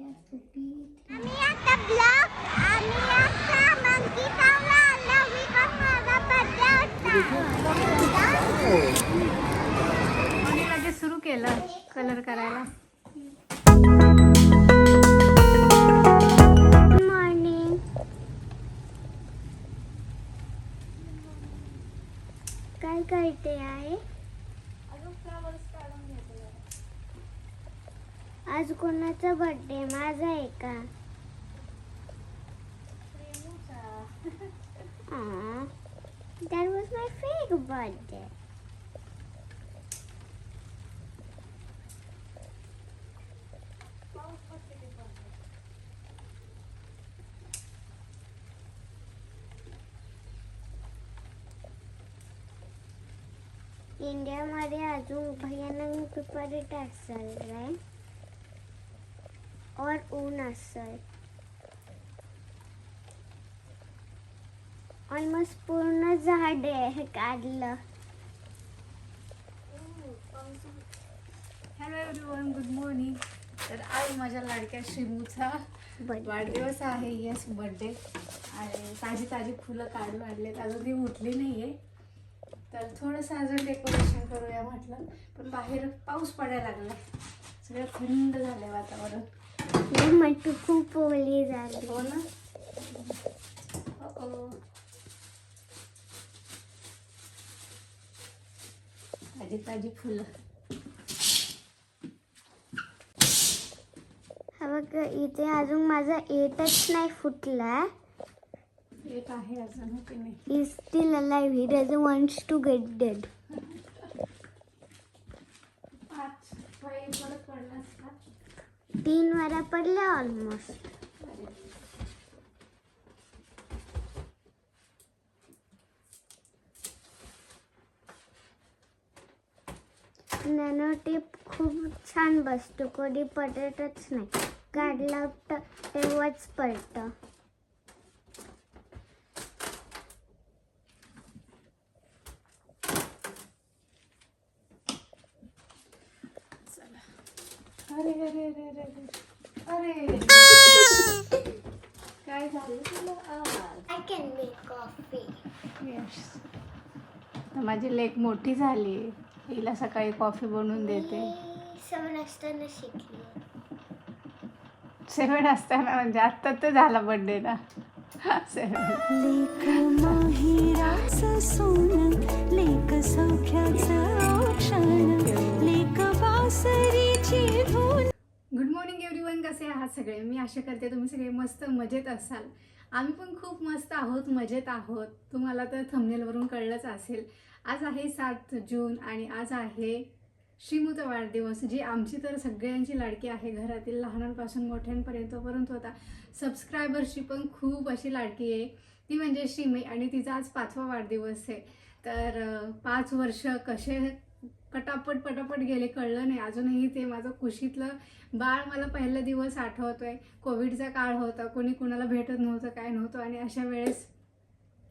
आम्ही बर्थडे माझा आहे का? Aw, that was my fake birthday. इंडियामध्ये अजून भयानक पेपर असेल राईट और ऊन असेल ऑलमोस्ट पूर्ण झाड आहे काढलं हॅलो एव्हरीवन गुड मॉर्निंग तर आज माझ्या लाडक्या श्रीमूचा वाढदिवस आहे. यस बर्थडे आणि ताजी ताजी फुलं काढून आणलेत. अजून ती उठली नाही आहे तर थोडंसं अजून डेकोरेशन करूया म्हटलं. पण बाहेर पाऊस पडायला लागला सगळं थंड झालं वातावरण. मटू खूप ओली झाली हो ना ताजी ताजी फुलं बघ इथे अजून माझा एटच नाही फुटला. एक आहे अजून ही still alive he doesn't wants to get dead पाच पाय परत पडला असता तीन वाऱ्या पडल्या ऑलमोस्ट नॅनो टेप खूप छान बसतो कधी पडतच नाही. काढला तर तेव्हाच पडतं. अरे अरे अरे अरे. काय झालं तुला आज I can make coffee yes माझी लेक मोठी झाली. हिला सकाळी कॉफी बनवून देते. सेवन असताना शिकली. सेवन असताना म्हणजे आत्ता तर झाला बर्थडे ना. सेवन लेक माहिराचं सोनं लेक सौख्याचं औक्षण लेक बासरीची धून गुड मॉर्निंग एव्हरीवन कसे आहात सगळे. मी आशा करते तुम्ही सगळे मस्त मजेत असाल. आम्ही पण खूप मस्त आहोत मजेत आहोत. तुम्हाला तर थंबनेलवरून कळलंच असेल. आज आहे सात जून आणि आज आहे श्रीमूत वाढदिवस जी आमची तर सगळ्यांची लाडकी आहे. घरातील लहानांपासून मोठ्यांपर्यंत परंतु आता सबस्क्रायबरची पण खूप अशी लाडकी आहे. ती म्हणजे श्रीमई आणि तिचा आज पाचवा वाढदिवस आहे. तर पाच वर्ष कसे पटापट पटापट गेले कळलं नाही. अजूनही ते माझं खुशीतलं बाळ मला पहिला दिवस आठवतोय. कोविडचा काळ होता कोणी कुणाला भेटत नव्हतं काय नव्हतं. आणि अशा वेळेस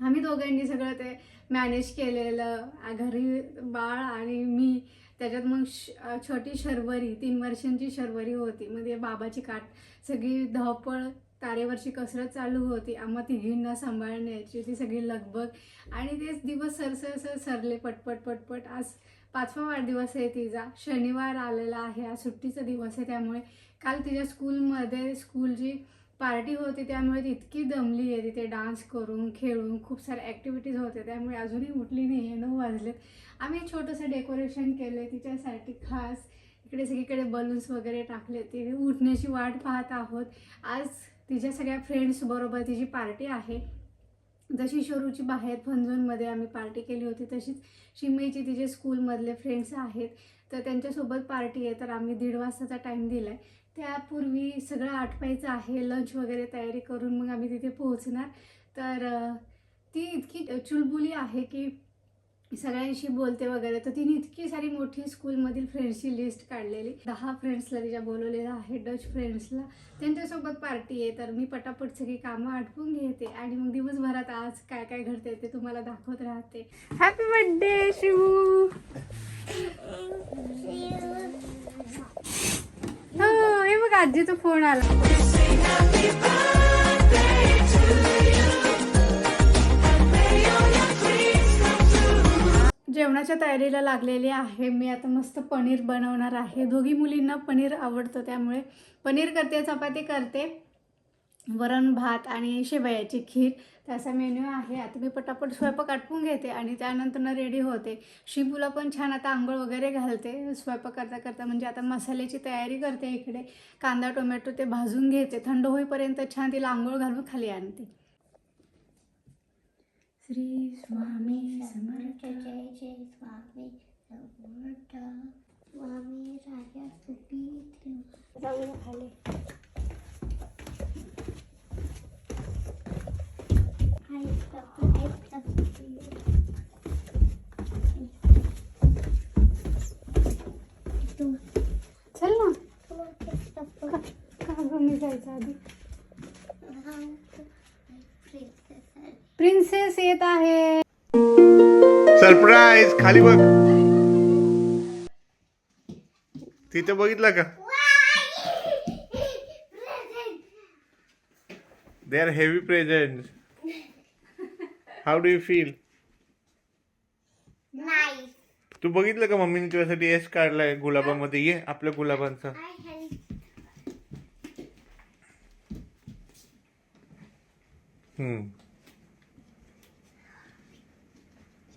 आम्ही दोघांनी सगळं ते मॅनेज केलेलं. घरी बाळ आणि मी. त्याच्यात मग श छोटी शर्वरी तीन वर्षांची शर्वरी होती. म्हणजे बाबाची काट सगळी धावपळ तारेवरची कसरत चालू होती. आम्हा तिघींना सांभाळण्याची ती सगळी लगबग. आणि तेच दिवस सरसर सर सरले पटपट पटपट. आज पाचवा वाढदिवस आहे तिचा. शनिवार आलेला आहे. आज सुट्टीचा दिवस आहे. त्यामुळे काल तिच्या स्कूलमध्ये स्कूलची पार्टी होती त्यामुळे ती इतकी दमली आहे. तिथे डान्स करून खेळून खूप साऱ्या ॲक्टिव्हिटीज होत्या. त्यामुळे अजूनही उठली नाही आहे. नऊ वाजलेत. आम्ही छोटंसं डेकोरेशन केलं आहे तिच्यासाठी. खास इकडे सगळीकडे बलून्स वगैरे टाकले ते उठण्याची वाट पाहत आहोत. आज तिच्या सगळ्या फ्रेंड्सबरोबर तिची पार्टी आहे. जशी शोरूची बाहेर फनझोनमध्ये आम्ही पार्टी केली होती तशीच शिमईची तिचे स्कूलमधले फ्रेंड्स आहेत तर त्यांच्यासोबत पार्टी आहे तर आम्ही दीड वाजताचा टाईम दिला आहे त्यापूर्वी सगळं आटपायचं आहे लंच वगैरे तयारी करून मग आम्ही तिथे पोहोचणार. तर ती इतकी चुलबुली आहे की सगळ्यांशी बोलते वगैरे. तर तिने इतकी सारी मोठी स्कूलमधील फ्रेंड्सची लिस्ट काढलेली. दहा फ्रेंड्सला तिच्या बोलवलेलं आहे डच फ्रेंड्सला त्यांच्यासोबत पार्टी आहे. तर मी पटापट सगळी कामं आटपून घेते. आणि मग दिवसभरात आज काय काय घडते ते तुम्हाला दाखवत राहते. हॅपी बर्थडे शिवू हो हे बघ आजीचा फोन आला. जेवणाच्या तयारीला लागलेली आहे. मी आता मस्त पनीर बनवणार आहे. दोघी मुलींना पनीर आवडतं त्यामुळे पनीर करते चपाती करते. वरण भात आणि शेवयाची खीर. त्याचा मेन्यू आहे. आता मी पटापट स्वयंपाक आटपून घेते आणि त्यानंतर रेडी होते. शिंपूला पण छान आता आंघोळ वगैरे घालते. स्वयंपाक करता करता म्हणजे आता मसाल्याची तयारी करते इकडे. कांदा टोमॅटो ते भाजून घेते. थंड होईपर्यंत छान तिला आंघोळ घालून खाली आणते. श्री स्वामी समर्थ. जय जय स्वामी समर्थ. स्वामी राजा सुपीत. जाऊया खाली चल ना. का मी जायचं आधी. सरप्राईज खाली बघ. तिथे बघितलं का? They are heavy present how do you feel तू बघितलं का मम्मीने तुझ्यासाठी एस काढलाय गुलाबामध्ये? ये आपल्या गुलाबांचा. हम्म.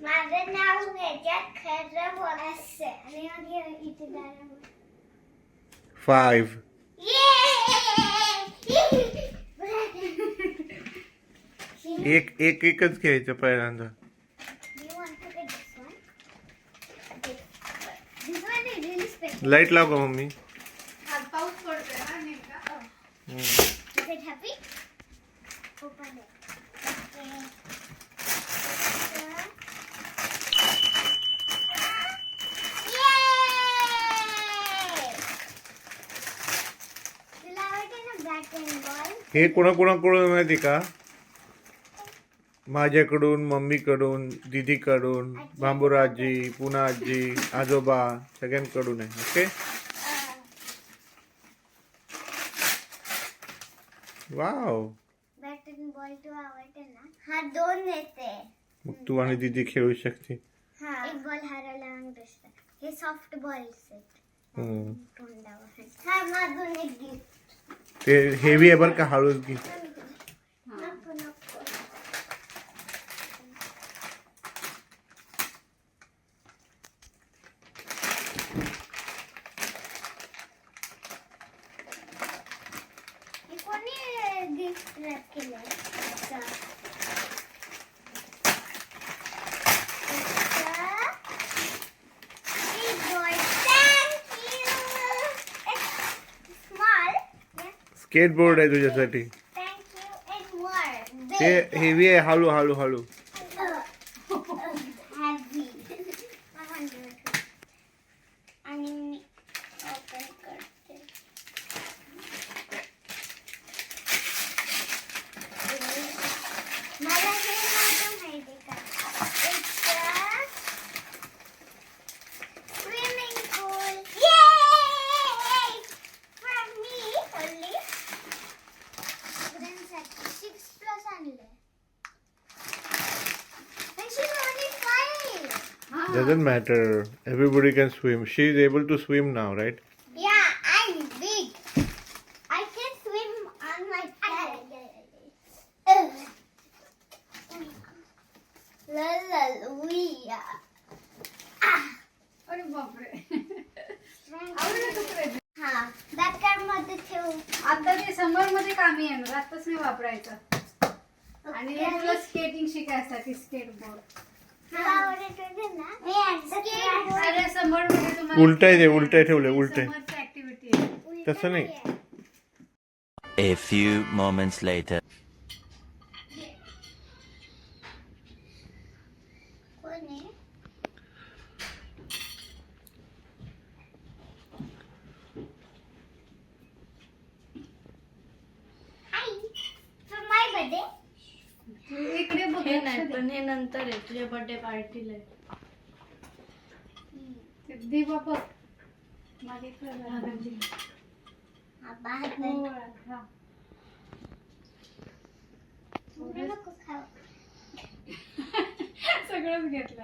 माझं नाव ह्याच्यात खरं बोलायचं. आणि मग इथे दारावर. फाईव्ह! एक एक एकच घ्यायचं पहिल्यांदा. लाइट लाव का मम्मी? हम्म. हे कोणाकोणाकडून माहिती का? माझ्याकडून मम्मीकडून दीदीकडून बांबूराजी पुन्हा आजी आजोबा सगळ्यांकडून आहे okay? Wow. Bat and ball तू आवडते ना हा दोन येते मग तू आणि दीदी खेळू शकते. हा. एक बॉल हरवला आणि दुसरा हे सॉफ्ट बॉल्स आहेत हम्म. तोंडावर हा माझून एक गिफ्ट ते हेवी आहे बरं का हळूच घे नको नको हे कोणी गिफ्ट रॅप केलंय अच्छा. अच्छा. Big boy, thank you. It's small. Yeah. Skateboard आहे तुझ्यासाठी. ते. हेवी आहे हळू हळू हळू Heavy. आणि मी ओपन करते मला हे नव्हतं माहिती का swimming pool Yay! For me only. सगळ्यांसाठी सिक्स प्लस आणले And she's only five. Doesn't matter everybody can swim she is able to swim now right Yeah, I'm big. I can swim on my head. Hallelujah. अरे बापरे आवडलं तुकडे हा बॅकअपमध्ये ठेवू आता ते समरमध्ये कामी येणार आताच नाही वापरायचं आणि हे तुला स्केटिंग शिकायसाठी स्केटबोर्ड मला अरे समरमध्ये तुम्हाला उलटं आहे ते, उलटं आहे ठेवलंय, उलटं आहे. समरची ऍक्टिव्हिटी आहे तसं नाही. A few moments later. कोण आहे? Hi. For my birthday. तू इकडे बघ हे नाही दे. पण हे नंतर आहे तुझ्या बर्थडे पार्टीला मागे कर. नको खाऊ. सगळंच घेतलं.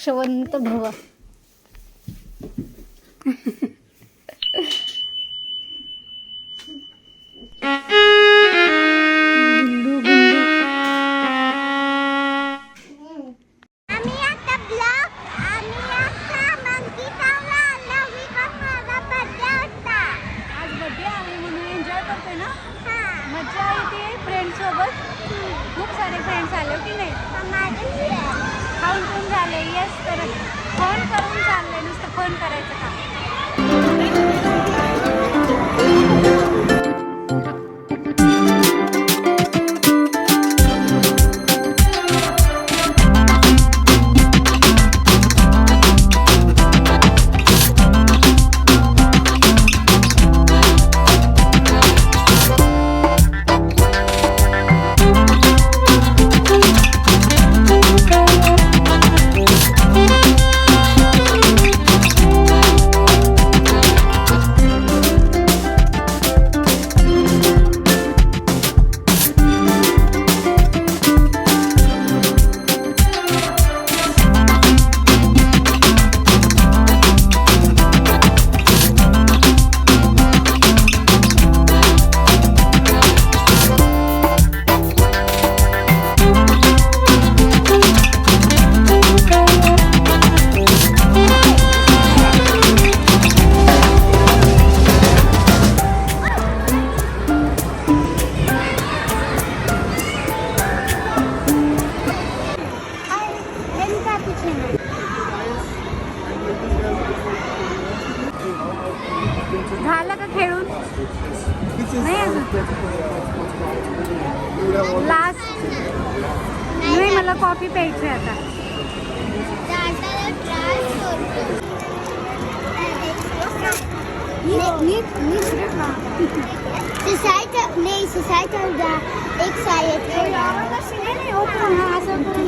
हा. औक्षवंत भव एक शाळेत हा, असं करून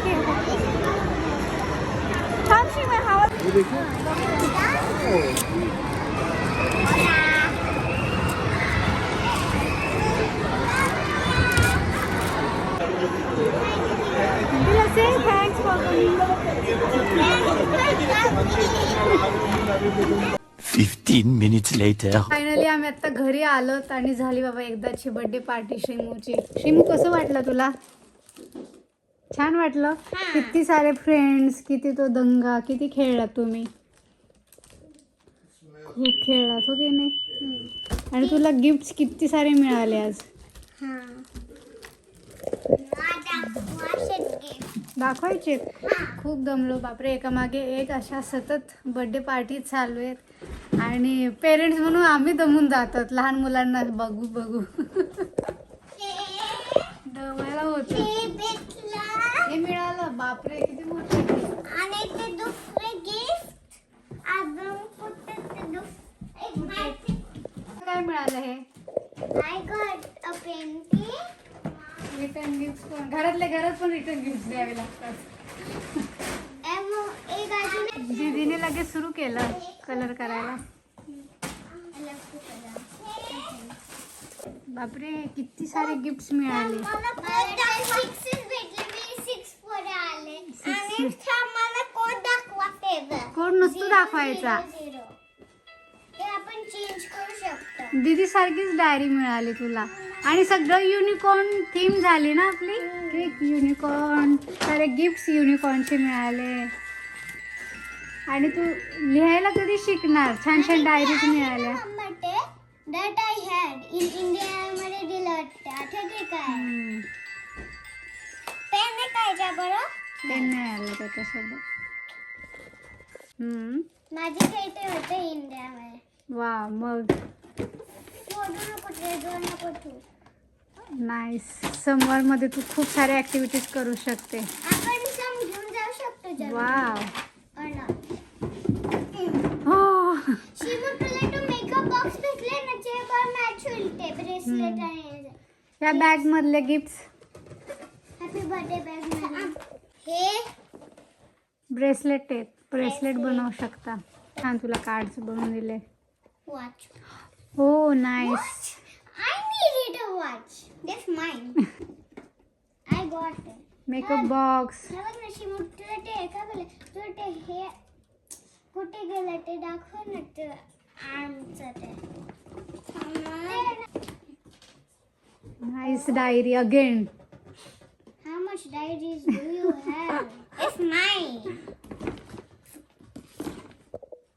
ठेव. थांब शिवाय हवा तिला say thanks for Fifteen minutes later. Finally आम्ही आता घरी आलोत आणि झाली बाबा एकदाची बर्थडे पार्टी श्रीमूची श्रीमू कसं वाटलं तुला? छान वाटलं? किती सारे फ्रेंड्स किती तो दंगा किती खेळलात तुम्ही? खूप खेळलात हो की नाही? आणि तुला गिफ्ट किती सारे मिळाले आज? दाखवायचे. खूप दमलो. बापरे एकामागे एक अशा सतत बर्थडे पार्टी चालू आहेत. आणि पेरेंट्स म्हणून आम्ही दमून जातात. लहान मुलांना बघू बघू. दमायला होतं. हे मिळालं. बापरे किती मोठं. आणि ते दुसरे गिफ्ट अजून काय मिळालं हे? I got a painting. Return gift पण घरातल्या घरात पण रिटर्न गिफ्ट द्यावे लागतात. दीदीने लगेच सुरू केलं कलर करायला. बापरे किती सारे गिफ्ट्स मिळाले. कोण first कोड दाखवायचा? ते आपण चेंज करू शकतो. दीदी सारखीच डायरी मिळाली तुला. आणि सगळं युनिकॉर्न थीम झाली ना आपली? केक युनिकॉर्न सारे गिफ्ट युनिकॉर्नचे मिळाले. आणि तू लिहायला कधी शिकणार? छान छान डायरीज मिळाल्या. That I had in India मध्ये दिलं वाटतं आठवते काय. पेन काय का बरं पेन नाही आलं त्याच्यासोबत माझे काही ते होते इंडियामध्ये. वा मग. नाईस समरमध्ये तू खूप साऱ्या ॲक्टिव्हिटीज करू शकते. आपण सम घेऊन जाऊ शकतो वाव हो. तुला तो मेकअप बॉक्स भेटले ना पण मॅच होईल ते ब्रेसलेट आणि या बॅग मधले गिफ्ट हॅपी बर्थडे बॅग हे ब्रेसलेट आहेत ब्रेसलेट बनवू शकता. छान तुला कार्ड्स बनवून दिले. Watch Oh, nice. What? I needed to watch. That's mine. I got it. Makeup box. ಕುಟಿ ಗಲಾಟೆ ಡಾಕ್ಟರ್ ನಟ್ ಅನ್ಸುತ್ತೆ Nice diary again. How much diaries do you have? it's mine.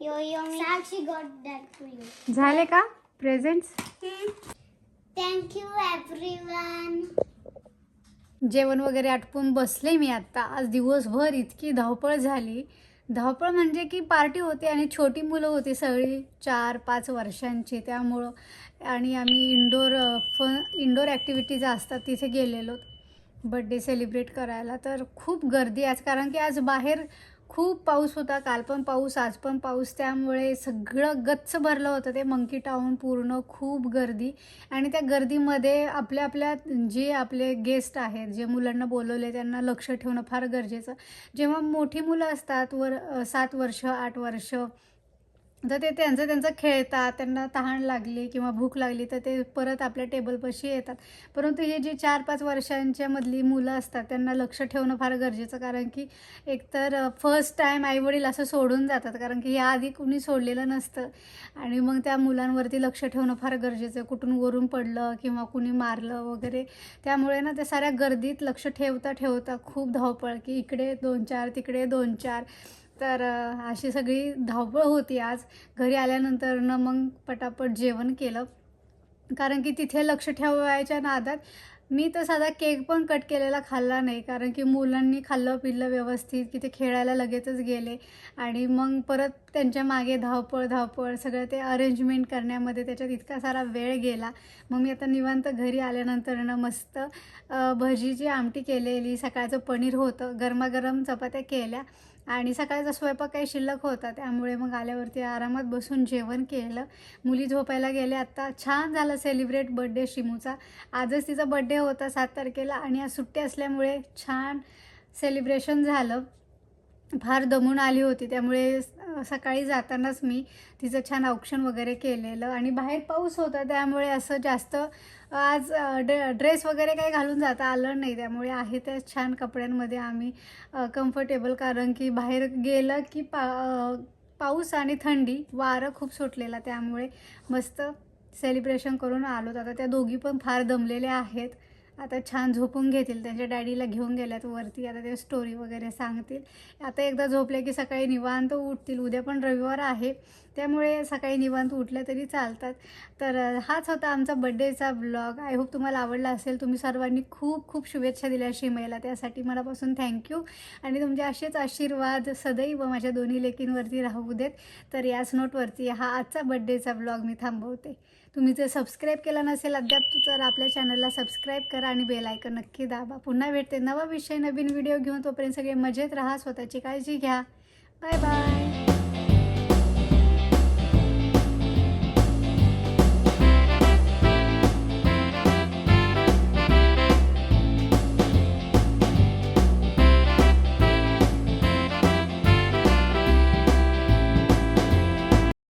या Yo yo. Sakshi got that for you. झाले का? Presents Thank you, everyone. जेवण वगैरे आटपून बसले मी आत्ता. आज दिवसभर इतकी धावपळ झाली. धावपळ म्हणजे की पार्टी होती आणि छोटी मुलं होती सगळी चार पाच वर्षांची. त्यामुळं आणि आम्ही इंडोर फ इंडोर ॲक्टिव्हिटीज असतात तिथे गेलेलो. बड्डे सेलिब्रेट करायला. तर खूप गर्दी आज कारण की आज बाहेर खूप पाऊस होता. काल पण पाऊस आज पण पाऊस. त्यामुळे सगळं गच्च भरलं होतं ते मंकी टाऊन पूर्ण. खूप गर्दी. आणि त्या गर्दीमध्ये आपल्या आपल्या जे आपले गेस्ट आहेत जे मुलांना बोलवले त्यांना लक्ष ठेवणं फार गरजेचं. जेव्हा मोठी मुलं असतात वर सात वर्ष आठ वर्ष तर ते त्यांचं त्यांचं खेळतात त्यांना तहान लागली किंवा भूक लागली तर ते परत आपल्या टेबलपाशी येतात. परंतु हे जे चार पाच वर्षांच्या मधली मुलं असतात त्यांना लक्ष ठेवणं फार गरजेचं कारण की एकतर फर्स्ट टाईम आईवडील असं सोडून जातात कारण की याआधी कुणी सोडलेलं नसतं. आणि मग त्या मुलांवरती लक्ष ठेवणं फार गरजेचं आहे. कुठून वरून पडलं किंवा कुणी मारलं वगैरे त्यामुळे ना त्या साऱ्या गर्दीत लक्ष ठेवता ठेवता खूप धावपळ की इकडे दोन चार तिकडे दोन चार तर अशी सगळी धावपळ होती आज. घरी आल्यानंतर न मग पटापट जेवण केलं. कारण की तिथे लक्ष ठेवायच्या नादात मी तर साधा केक पण कट केलेला खाल्ला नाही. कारण की मुलांनी खाल्लं पिल्लं व्यवस्थित की ते खेळायला लगेचच गेले. आणि मग परत त्यांच्या मागे धावपळ धावपळ सगळं ते अरेंजमेंट करण्यामध्ये त्याच्यात इतका सारा वेळ गेला. मग मी आता निवांत घरी आल्यानंतर ना मस्त भजीची आमटी केलेली सकाळचं पनीर होतं गरमागरम चपात्या केल्या. आणि सकाळचा स्वयंपाक काही शिल्लक होता त्यामुळे मग आल्यावरती आरामात बसून जेवण केलं. मुली झोपायला गेल्या आत्ता छान झालं सेलिब्रेट बड्डे शिमूचा. आजच तिचा बड्डे होता सात तारखेला आणि आज सुट्टी असल्यामुळे छान सेलिब्रेशन झालं. फार दमून आली होती त्यामुळे सकाळी जातानाच मी तिचं छान औक्षण वगैरे केलेलं आणि बाहेर पाऊस होता त्यामुळे असं जास्त आज ड्रेस वगैरे काही घालून जाता आलं नाही त्यामुळे आहे त्या छान कपड्यांमध्ये आम्ही कम्फर्टेबल कारण की बाहेर गेलं की पा पाऊस आणि थंडी वारं खूप सुटलेला त्यामुळे मस्त सेलिब्रेशन करून आलो. आता त्या दोघी पण फार दमलेल्या आहेत. आता छान झोपून घेतील त्यांच्या डॅडीला घेऊन गेल्यात वरती. आता ते स्टोरी वगैरे सांगतील. आता एकदा झोपले की सकाळी निवांत उठतील. उद्या पण रविवार आहे. त्यामुळे सकाळी निवांत उठल्या तरी चालतात. तर हाच होता आमचा बड्डेचा ब्लॉग आय होप तुम्हाला आवडला असेल. तुम्ही सर्वांनी खूप खूप शुभेच्छा दिल्या शिमेला त्यासाठी मनापासून थँक्यू आणि तुमचे असेच आशीर्वाद सदैव माझ्या दोन्ही लेकींवरती राहू देत. तर याच नोटवरती हा आजचा बड्डेचा ब्लॉग मी थांबवते. तुम्ही जर सबस्क्राईब केला नसेल अद्याप तर आपल्या चॅनलला सबस्क्राईब करा आणि बेल आयकन नक्की दाबा. पुन्हा भेटते नवा विषय नवीन व्हिडिओ घेऊन. तोपर्यंत सगळे मजेत राहा स्वतःची काळजी घ्या. Bye bye